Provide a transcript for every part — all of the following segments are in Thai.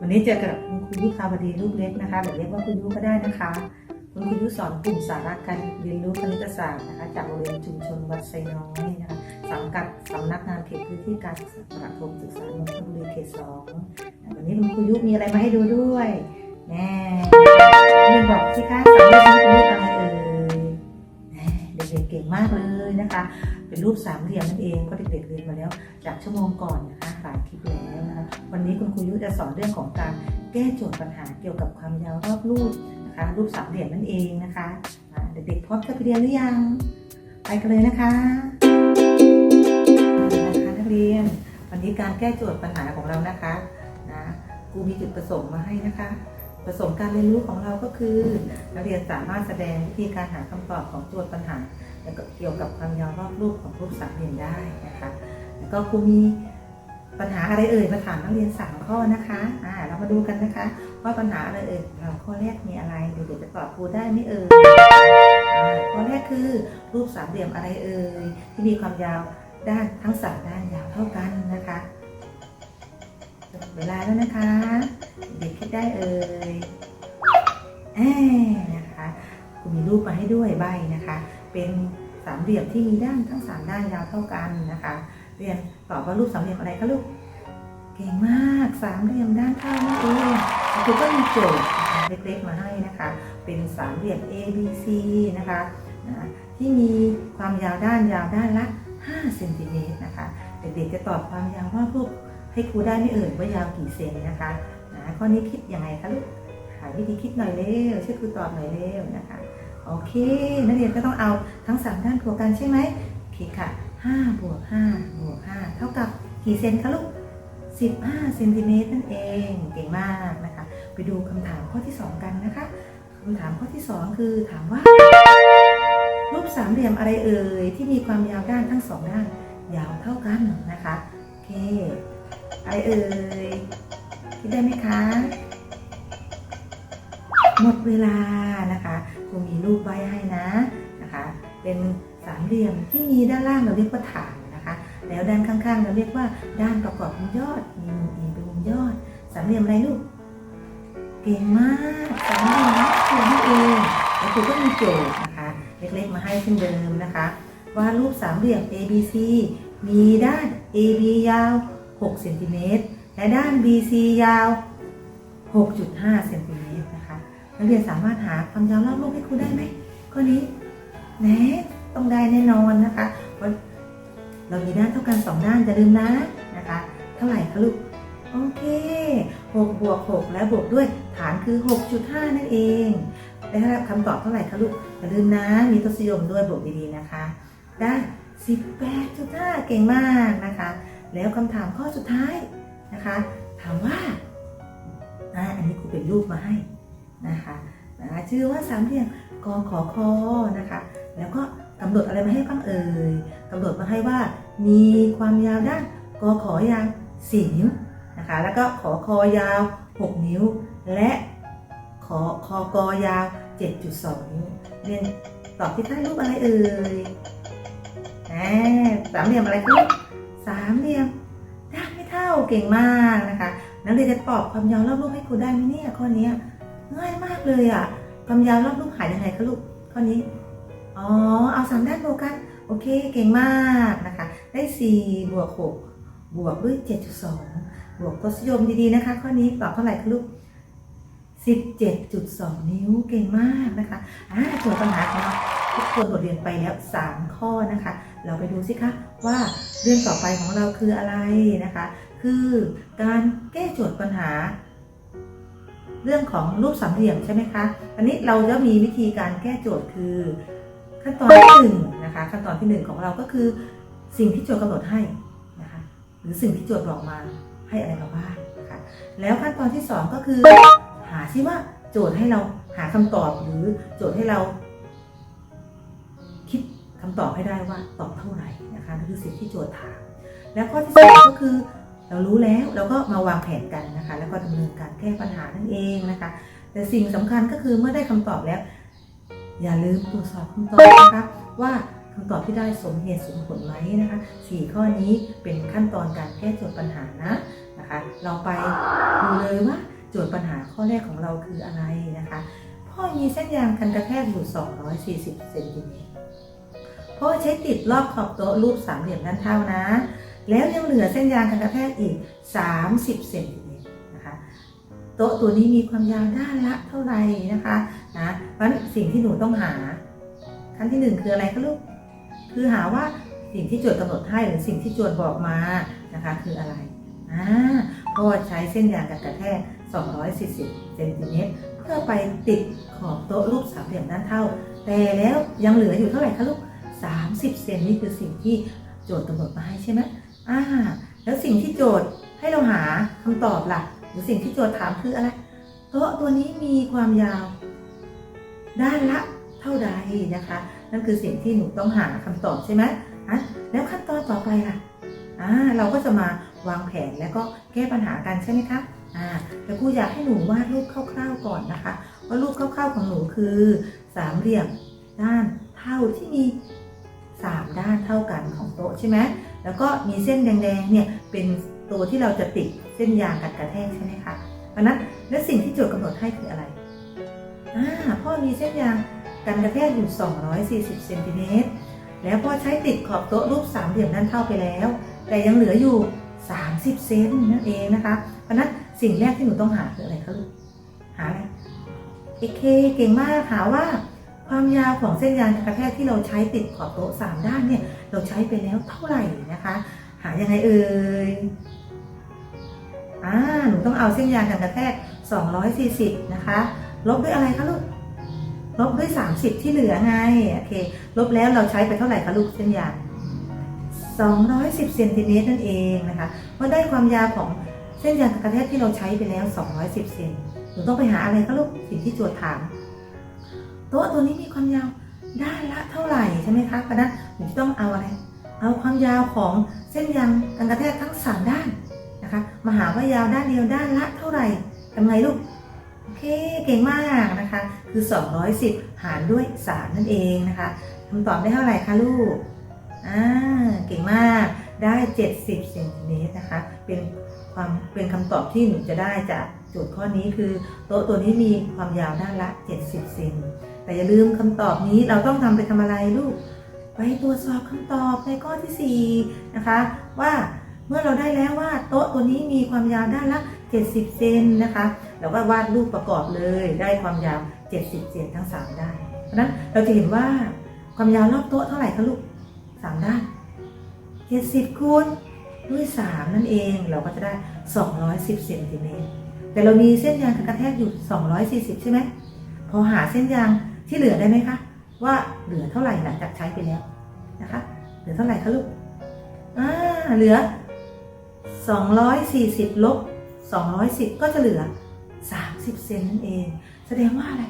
วันนี้เจอกับคุณครูยุคาวดีลูกเล็กนะคะหรือเรียกว่าคุณยุก็ได้นะคะ คุณครูยุสอนกลุ่มสาระการเรียนรู้คณิตศาสตร์นะคะ จากโรงเรียนชุมชนวัดไซน้อยนะคะสังกัดสำนักงานเขตพื้นที่การศึกษาประถมศึกษานนทบุรีเขตสองวันนี้คุณครูยุมีอะไรมาให้ดูด้วยแน่เรีบอกสิคะสามเหลี่ยมนี้เป็นรูปอะไรเอ่ยแน่เด็กๆเก่งมากเลยนะคะ เป็นรูปสามเหลี่ยมนั่นเองเพราะเด็กๆเรียนมาแล้ว จากชั่วโมงก่อนนะคะ หลายคลิปแล้วนะคะวันนี้คุณครูยุจะสอนเรื่องของการแก้โจทย์ปัญหาเกี่ยวกับความยาวรอบรูปนะคะ รูปสามเหลี่ยมนั่นเองนะคะเด็กๆพร้อมจะไปเรียนหรือยัง ไปกันเลยนะคะนะคะนักเรียน วันนี้การแก้โจทย์ปัญหาของเรานะคะนะครูมีจุดประสงค์มาให้นะคะประสงค์การเรียนรู้ของเราก็คือ นักเรียนสามารถแสดงวิธีการหาคำตอบของโจทย์ปัญหา แล้วก็เกี่ยวกับความยาวรอบรูปของรูปสามเหลี่ยมได้นะคะ แล้วก็ครูมี ปัญหาอะไรเอ่ยมาถามนักเรียนสามข้อนะคะอ่าเรามาดูกันนะคะว่าปัญหาอะไรเอ่ยเราข้อแรกมีอะไรเดี๋ยวจะตอบครูได้ไหมเอ่ยอ่าข้อแรกคือรูปสามเหลี่ยมอะไรเอ่ยที่มีความยาวด้านทั้งสามด้านยาวเท่ากันนะคะเวลาแล้วนะคะ เด็กคิดได้เอ่ยแอนะคะครูมีรูปมาให้ด้วยใบนะคะ เป็นสามเหลี่ยมที่มีด้านทั้งสามด้านยาวเท่ากันนะคะ เรียนตอบว่ารูปสามเหลี่ยมอะไรคะลูก เก่งมากสามเหลี่ยมด้านข้างนั่นเองครูก็มีโจทย์เล็กๆมาให้นะคะ เป็นสามเหลี่ยม A B C นะคะนะที่มีความยาวด้านยาวด้านละ5เซนติเมตรนะคะ เด็กๆจะตอบความยาวรอบรูปให้ครูได้ไม่เอ่ยว่ายาวกี่เซนนะคะนะข้อนี้คิดยังไงคะลูกหาวิธีคิดหน่อยเร็วช่วยครูตอบหน่อยเร็วนะคะ โอเค นักเรียนก็ต้องเอาทั้ง 3 ด้านบวกกันใช่ไหมโอเคค่ะ 5บวก5บวก5เท่ากับกี่เซนคะลูก 15เซนติเมตรนั่นเองเก่งมากนะคะ ไปดูคำถามข้อที่ 2 กันนะคะคำถามข้อที่ 2 คือถามว่า รูปสามเหลี่ยมอะไรเอ่ย ที่มีความยาวด้านทั้งสองด้าน ยาวเท่ากันนะคะโอเคอะไรเอ่ยคิดได้ไหมคะหมดเวลานะคะครูมีรูปไว้ให้นะนะคะ เป็น สามเหลี่ยมที่มีด้านล่างเราเรียกว่าฐานนะคะ แล้วด้านข้างๆ เราเรียกว่าด้านประกอบมุมยอด มีมุมเอเป็นมุมยอด สามเหลี่ยมอะไรลูก เก่งมาก สามเหลี่ยมนักเขียนนั่เองแล้วครูก็มีโจทย์นะคะ เล็กๆมาให้เช่นเดิมนะคะว่ารูปสามเหลี่ยม ABC มีด้าน AB ยาว6เซนติเมตรและด้าน BC ยาว 6.5เซนติเมตรนะคะ นักเรียนสามารถหาความยาวรอบรูปให้ครูได้ไหมข้อนี้แหน ต้องได้แน่นอนนะคะ เพราะเรามีด้านเท่ากันสองด้านจะลืมนะนะคะ เท่าไหร่คะลูก โอเค6บวก6แล้วบวกด้วยฐานคือ6.5นั่นเองได้รับคำตอบเท่าไหร่คะลูกอย่าลืมนะ มีทศนิยมด้วยบวกดีๆนะคะ ได้18.5เก่งมากนะคะ แล้วคำถามข้อสุดท้ายนะคะ ถามว่าอันนี้ครูเป็นรูปมาให้นะคะนะคะชื่อว่าสามเหลี่ยมกอขอคอนะคะำหนดอะไรมาให้บ้างเอ่ยกำหนดมาให้ว่า มีความยาวด้านกอขอยาว 4 นิ้วนะคะ แล้วก็ขอคอยาว 6 นิ้ว และขอคอกอยาว 7.2 นิ้วเรียนตอบที่ใต้รูปอะไรเอ่ยแหมสามเหลี่ยมอะไรคะสามเหลี่ยมด้านไม่เท่าเก่งมากนะคะ นักเรียนจะตอบความยาวรอบรูปให้ครูได้ไหมเนี่ยข้อนี้ง่ายมากเลยอะความยาวรอบลูกหายยังไงคะลูกข้อนี้ อ๋อ เอาสามด้านบวกกัน โอเค เก่งมากนะคะ ได้4บวก6บวกด้วย7.2บวกทศนิยมดีๆนะคะ ข้อนี้ตอบเท่าไหร่คะลูก17.2นิ้วเก่งมากนะคะอ่าโจทย์ปัญหาของเราทุกคนบทเรียนไปแล้ว3ข้อนะคะ เราไปดูสิคะว่าเรื่องต่อไปของเราคืออะไรนะคะ คือการแก้โจทย์ปัญหาเรื่องของรูปสามเหลี่ยมใช่ไหมคะ อันนี้เราจะมีวิธีการแก้โจทย์คือ ขั้นตอนที่หนึ่งนะคะขั้นตอนที่หนึ่งของเราก็คือ สิ่งที่โจทย์กำหนดให้นะคะหรือสิ่งที่โจทย์บอกมาให้อะไรเราบ้างนะคะแล้วขั้นตอนที่สองก็คือ หาซิว่าโจทย์ให้เราหาคำตอบหรือโจทย์ให้เรา คิดคำตอบให้ได้ว่าตอบเท่าไหร่นะคะนั่นคือสิ่งที่โจทย์ถาม แล้วข้อที่สองก็คือเรารู้แล้วเราก็มาวางแผนกันนะคะ แล้วก็ดำเนินการแก้ปัญหานั่นเองนะคะ แต่สิ่งสำคัญก็คือเมื่อได้คำตอบแล้ว อย่าลืมตรวจสอบคำตอบนะคะว่าคำตอบที่ได้สมเหตุสมผลไหมนะคะสี่ข้อนี้เป็นขั้นตอนการแก้โจทย์ปัญหานะนะคะ เราไปดูเลยว่าโจทย์ปัญหาข้อแรกของเราคืออะไรนะคะพ่อมีเส้นยางกันกระแทกอยู่ 240 เซนติเมตรพ่อใช้ติดรอบขอบโต๊ะรูปสามเหลี่ยมด้านเท่านะ แล้วยังเหลือเส้นยางกันกระแทกอีก 30 เซนติเมตรนะคะ โต๊ะตัวนี้มีความยาวด้านละเท่าไหร่นะคะนะเพราะฉะนั้นสิ่งที่หนูต้องหาขั้นที่หนึ่งคืออะไรคะลูกคือหาว่าสิ่งที่โจทย์กำหนดให้หรือสิ่งที่โจทย์บอกมานะคะ คืออะไรอ่าพ่อใช้เส้นยางกันกระแทก 240เซนติเมตรเพื่อไปติดขอบโต๊ะรูปสามเหลี่ยมด้านเท่า แต่แล้วยังเหลืออยู่เท่าไหร่คะลูก 30 เซนนี่คือสิ่งที่โจทย์กำหนดมาให้ใช่ไหมอ่า แล้วสิ่งที่โจทย์ให้เราหาคำตอบล่ะ หรือสิ่งที่โจทย์ถามคืออะไรโต๊ะตัวนี้มีความยาว ด้านละเท่าใดนะคะ นั่นคือสิ่งที่หนูต้องหาคำตอบใช่ไหมอะแล้วขั้นตอนต่อไปล่ะอ่าเราก็จะมาวางแผนแล้วก็แก้ปัญหากันใช่ไหมคะอ่าแต่ครูอยากให้หนูวาดรูปคร่าวๆก่อนนะคะว่ารูปคร่าวๆของหนูคือ สามเหลี่ยมด้านเท่าที่มีสามด้านเท่ากันของโต๊ะใช่ไหมแล้วก็มีเส้นแดงๆเนี่ยเป็น ตัวที่เราจะติดเส้นยางกัดกระแทกใช่ไหมคะเพราะฉะนั้นและสิ่งที่โจทย์กำหนดให้คืออะไรอ่าพ่อมีเส้นยางกันกระแทกอยู่ 240เซนติเมตรแล้วพ่อใช้ติดขอบโต๊ะรูปสามเหลี่ยมด้านเท่าไปแล้ว แต่ยังเหลืออยู่ 30เซนนั่นเองนะคะเพราะฉะนั้นสิ่งแรกที่หนูต้องหาคืออะไรคะลูกหาอะไรเอเคเก่งมากหาว่าความยาวของเส้นยางกระแทกที่เราใช้ติดขอบโต๊ะสามด้านเนี่ย เราใช้ไปแล้วเท่าไหร่นะคะ หายังไงเอ่ย อ่าหนูต้องเอาเส้นยางกันกระแทก 240 นะคะ ลบด้วยอะไรคะลูก ลบด้วย 30 ที่เหลือไง โอเค ลบแล้วเราใช้ไปเท่าไหร่คะลูกเส้นยาง 210เซนติเมตรนั่นเองนะคะ เมื่อได้ความยาวของเส้นยางกระแทกที่เราใช้ไปแล้ว 210 เซนหนูต้องไปหาอะไรคะลูก สิ่งที่โจทย์ถาม โต๊ะตัวนี้มีความยาวด้านละเท่าไหร่ใช่ไหมคะเพราะนั้นหนูต้องเอาอะไร เอาความยาวของเส้นยางกันกระแทกทั้ง 3 ด้าน นะคะมาหาว่ายาวด้านเดียวด้านละเท่าไหร่ทำไงลูกโอเคเก่งมากนะคะ คือ 210 หารด้วย 3 นั่นเองนะคะคำตอบได้เท่าไหร่คะลูกอ่าเก่งมากได้ 70เซนติเมตรนะคะ เป็นความเป็นคำตอบที่หนูจะได้จากโจทย์ข้อนี้คือ โต๊ะตัวนี้มีความยาวด้านละ 70เซนแต่อย่าลืมคำตอบนี้เราต้องนำไปทำอะไรลูก ไปตรวจสอบคำตอบในข้อที่ 4 นะคะว่า เมื่อเราได้แล้วว่าโต๊ะตัวนี้มีความยาวด้านละ 70 เซนนะคะ เราก็วาดรูปประกอบเลยได้ความยาว 70 เซนทั้ง 3 ด้านเพราะนั้นเราจะเห็นว่าความยาวรอบโต๊ะเท่าไหร่คะลูก 3 ด้าน 70คูณด้วย 3 นั่นเองเราก็จะได้ 210 เซนติเมตรแต่เรามีเส้นยางกระแทกอยู่ 240 ใช่ไหมพอหาเส้นยางที่เหลือได้ไหมคะ ว่าเหลือเท่าไหร่หลังจากใช้ไปแล้วนะคะ เหลือเท่าไหร่คะลูกอ่าเหลือ 240 ลบ 210 ก็จะเหลือ 30 เซนนั่นเอง แสดงว่าอะไร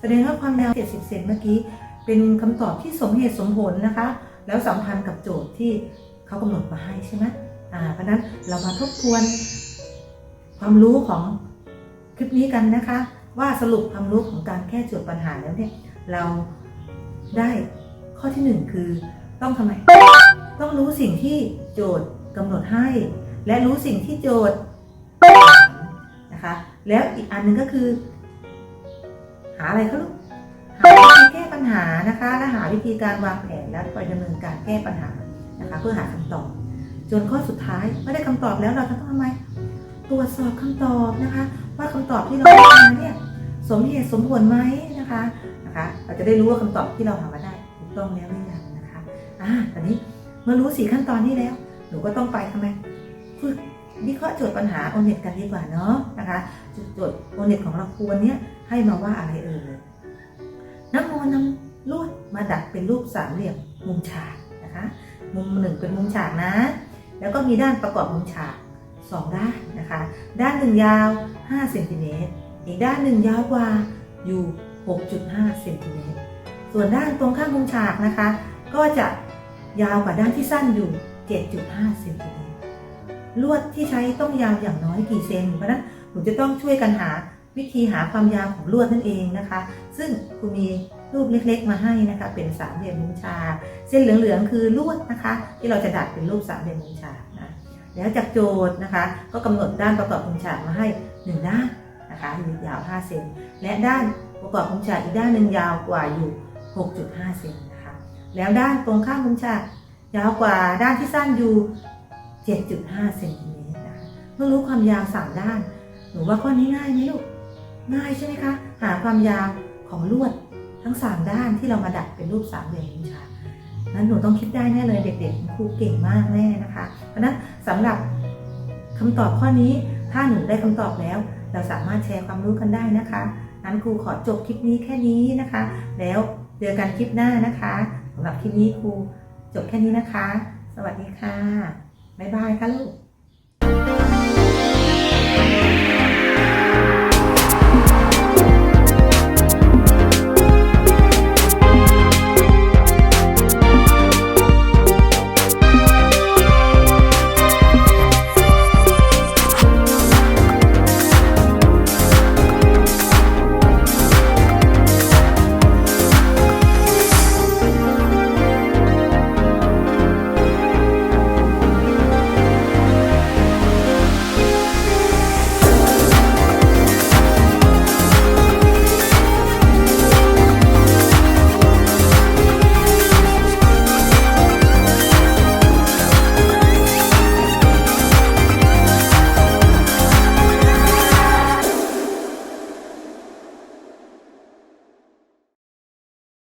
แสดงว่าความยาว 70 เซนเมื่อกี้ เป็นคำตอบที่สมเหตุสมผลนะคะ แล้วสัมพันธ์กับโจทย์ที่เขากำหนดมาให้ใช่ไหมอ่า เพราะฉะนั้นเรามาทบทวนความรู้ของคลิปนี้กันนะคะ ว่าสรุปความรู้ของการแก้โจทย์ปัญหาแล้วเนี่ย เราได้ข้อที่หนึ่งคือต้องทำไม ต้องรู้สิ่งที่โจทย์กำหนดให้ และรู้สิ่งที่โจทย์นะคะ แล้วอีกอันหนึ่งก็คือ หาอะไรคะลูกหาวิธีแก้ปัญหานะคะ และหาวิธีการวางแผนและไปดำเนินการแก้ปัญหานะคะ เพื่อหาคำตอบ จนข้อสุดท้ายเมื่อได้คำตอบแล้วเราจะต้องทำไมตรวจสอบคำตอบนะคะ ว่าคำตอบที่เราได้มาเนี่ยสมเหตุสมผลไหมนะคะนะคะ เราจะได้รู้ว่าคำตอบที่เราหามาได้ถูกต้องแล้วหรือยังนะคะอ่าตอนนี้เมื่อรู้สี่ขั้นตอนนี้แล้ว หนูก็ต้องไปทำไม ฝึกวิเคราะห์โจทย์ปัญหาโอเน็ตกันดีกว่าเนาะนะคะโจทย์โอเน็ตของเราควรเนี้ยให้มาว่าอะไรเอ่ยน้ำมนต์นำลวดมาดัดเป็นรูปสามเหลี่ยมมุมฉากนะคะมุมหนึ่งเป็นมุมฉากนะ แล้วก็มีด้านประกอบมุมฉากสองด้านนะคะ ด้านหนึ่งยาว5เซนติเมตรอีกด้านหนึ่งยาวกว่าอยู่ 6.5เซนติเมตรส่วนด้านตรงข้างมุมฉากนะคะ ก็จะยาวกว่าด้านที่สั้นอยู่ 7.5เซนติเมตร ลวดที่ใช้ต้องยาวอย่างน้อยกี่เซนเพราะฉะนั้นหนูจะต้องช่วยกันหาวิธีหาความยาวของลวดนั่นเองนะคะ ซึ่งครูมีรูปเล็กๆมาให้นะคะ เป็นสามเหลี่ยมมุ้งชา เส้นเหลืองๆคือลวดนะคะ ที่เราจะดัดเป็นรูปสามเหลี่ยมมุ้งชานะแล้วจากโจทย์นะคะ ก็กำหนดด้านประกอบมุ้งฉากมาให้หนึ่งด้านนะคะยาว5เซนและด้านประกอบมุ้งฉากอีกด้านหนึ่งยาวกว่าอยู่ 6.5เซนนะคะแล้วด้านตรงข้ามมุ้งฉากยาวกว่าด้านที่สั้นอยู่ 7.5เซนติเมตรนะคะเมื่อรู้ความยาวสามด้าน หนูว่าข้อนี้ง่ายไหมลูก ง่ายใช่ไหมคะ หาความยาวของลวดทั้ง 3 ด้านที่เรามาดัดเป็นรูปสามเหลี่ยมมุ้งฉานั้นหนูต้องคิดได้แน่เลยเด็กๆครูเก่งมากแน่นะคะ เพราะฉะนั้นสำหรับคำตอบข้อนี้ ถ้าหนูได้คำตอบแล้ว เราสามารถแชร์ความรู้กันได้นะคะนั้นครูขอจบคลิปนี้แค่นี้นะคะ แล้วเจอกันคลิปหน้านะคะสำหรับคลิปนี้ครูจบแค่นี้นะคะ สวัสดีค่ะ บ๊ายบายค่ะลูก